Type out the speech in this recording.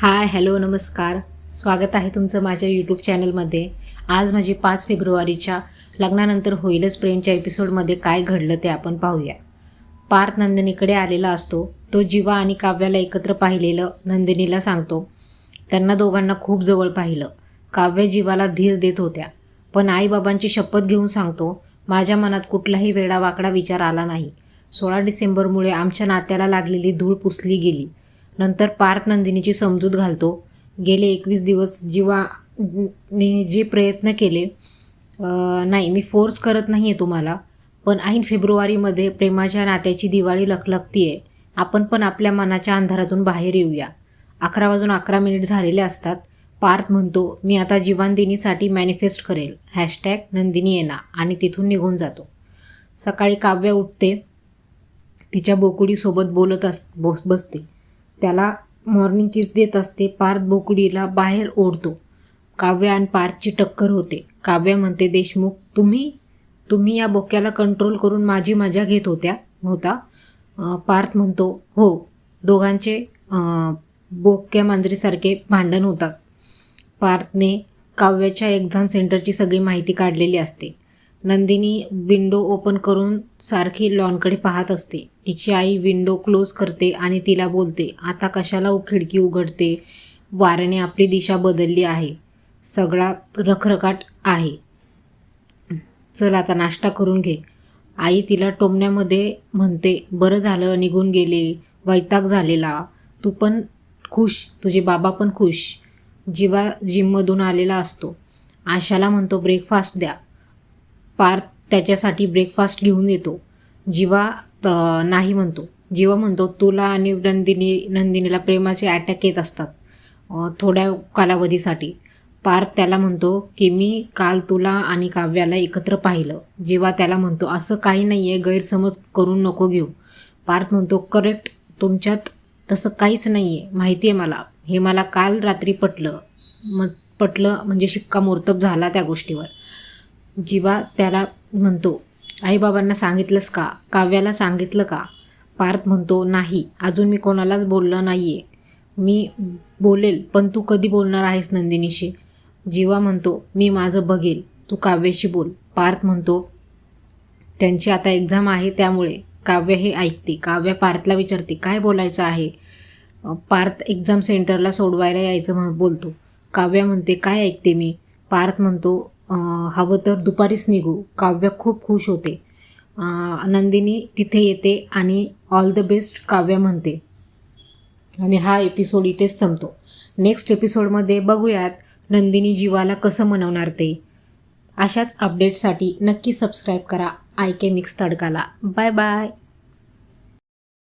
Hi hello नमस्कार. स्वागत आहे तुमचं माझ्या यूट्यूब चॅनलमध्ये. आज माझी पाच फेब्रुवारीच्या लग्नानंतर होईलच प्रेमच्या एपिसोडमध्ये काय घडलं ते आपण पाहूया. पार्थ नंदिनीकडे आलेला असतो. तो जीवा आणि काव्याला एकत्र पाहिलेलं नंदिनीला सांगतो. त्यांना दोघांना खूप जवळ पाहिलं. काव्य जीवाला धीर देत होत्या. पण आईबाबांची शपथ घेऊन सांगतो माझ्या मनात कुठलाही वेडावाकडा विचार आला नाही. सोळा डिसेंबरमुळे आमच्या नात्याला लागलेली धूळ पुसली गेली. नंतर पार्थ नंदिनीची समजूत घालतो. गेले एकवीस दिवस जीवा ने जे प्रयत्न केले नाही मी फोर्स करत नाही आहे तुम्हाला पण ऐन फेब्रुवारीमध्ये प्रेमाच्या नात्याची दिवाळी लखलखती आहे आपण पण आपल्या मनाच्या अंधारातून बाहेर येऊया. अकरा वाजून अकरा मिनिट झालेले असतात. पार्थ म्हणतो मी आता जीवनदिनीसाठी मॅनिफेस्ट करेल. हॅशटॅग नंदिनी येना आणि तिथून निघून जातो. सकाळी काव्य उठते. तिच्या बोकुडीसोबत बोलत अस बस बसते. त्याला मॉर्निंग किस देत असते. पार्थ बोकडीला बाहेर ओढतो. काव्य आणि पार्थची टक्कर होते. काव्य म्हणते देशमुख तुम्ही तुम्ही या बोक्याला कंट्रोल करून माझी मजा घेत होत्या होता. पार्थ म्हणतो हो दोघांचे बोक्या मांजरीसारखे भांडण होतात. पार्थने काव्याच्या एक्झाम सेंटरची सगळी माहिती काढलेली असते. नंदिनी विंडो ओपन करून सारखी लॉनकडे पाहत असते. तिची आई विंडो क्लोज करते आणि तिला बोलते आता कशाला खिडकी उघडते? वाऱ्याने आपली दिशा बदलली आहे. सगळा रखरखाट आहे. चल आता नाश्ता करून घे. आई तिला टोमण्यामध्ये म्हणते बरं झालं निघून गेले. वैताग झालेला. तू पण खुश. तुझे बाबा पण खुश. जीवा जिममधून आलेला असतो. आशाला म्हणतो ब्रेकफास्ट द्या. पार्थ त्याच्यासाठी ब्रेकफास्ट घेऊन येतो. जीवा नाही म्हणतो. जीवा म्हणतो तुला आणि नंदिनी नंदिनीला प्रेमाचे अटॅक येत असतात थोड्या कालावधीसाठी. पार्थ त्याला म्हणतो की मी काल तुला आणि काव्याला एकत्र पाहिलं. जेव्हा त्याला म्हणतो असं काही नाही आहे गैरसमज करून नको घेऊ. पार्थ म्हणतो करेक्ट तुमच्यात तसं काहीच नाही आहे माहिती आहे मला. हे मला काल रात्री पटलं. मग पटलं म्हणजे शिक्कामोर्तब झाला त्या गोष्टीवर. जीवा त्याला म्हणतो आईबाबांना सांगितलंस का? काव्याला सांगितलं का? पार्थ म्हणतो नाही अजून मी कोणालाच बोललं नाही आहे मी बोलेल पण तू कधी बोलणार आहेस नंदिनीशी? जीवा म्हणतो मी माझं बघेल तू काव्याशी बोल. पार्थ म्हणतो त्यांची आता एक्झाम आहे त्यामुळे काव्य हे ऐकते. काव्य पार्थला विचारते काय बोलायचं आहे? पार्थ एक्झाम सेंटरला सोडवायला यायचं म्हण बोलतो. काव्य म्हणते काय ऐकते मी? पार्थ म्हणतो हवं तर दुपारीच निघू. काव्य खूप खुश होते. नंदिनी तिथे येते आणि ऑल द बेस्ट काव्य म्हणते. आणि हा एपिसोड इथेच संपतो. नेक्स्ट एपिसोडमध्ये बघूयात नंदिनी जीवाला कसं मनवणार ते. अशाच अपडेटसाठी नक्की सबस्क्राईब करा. I K mix तडकाला. Bye bye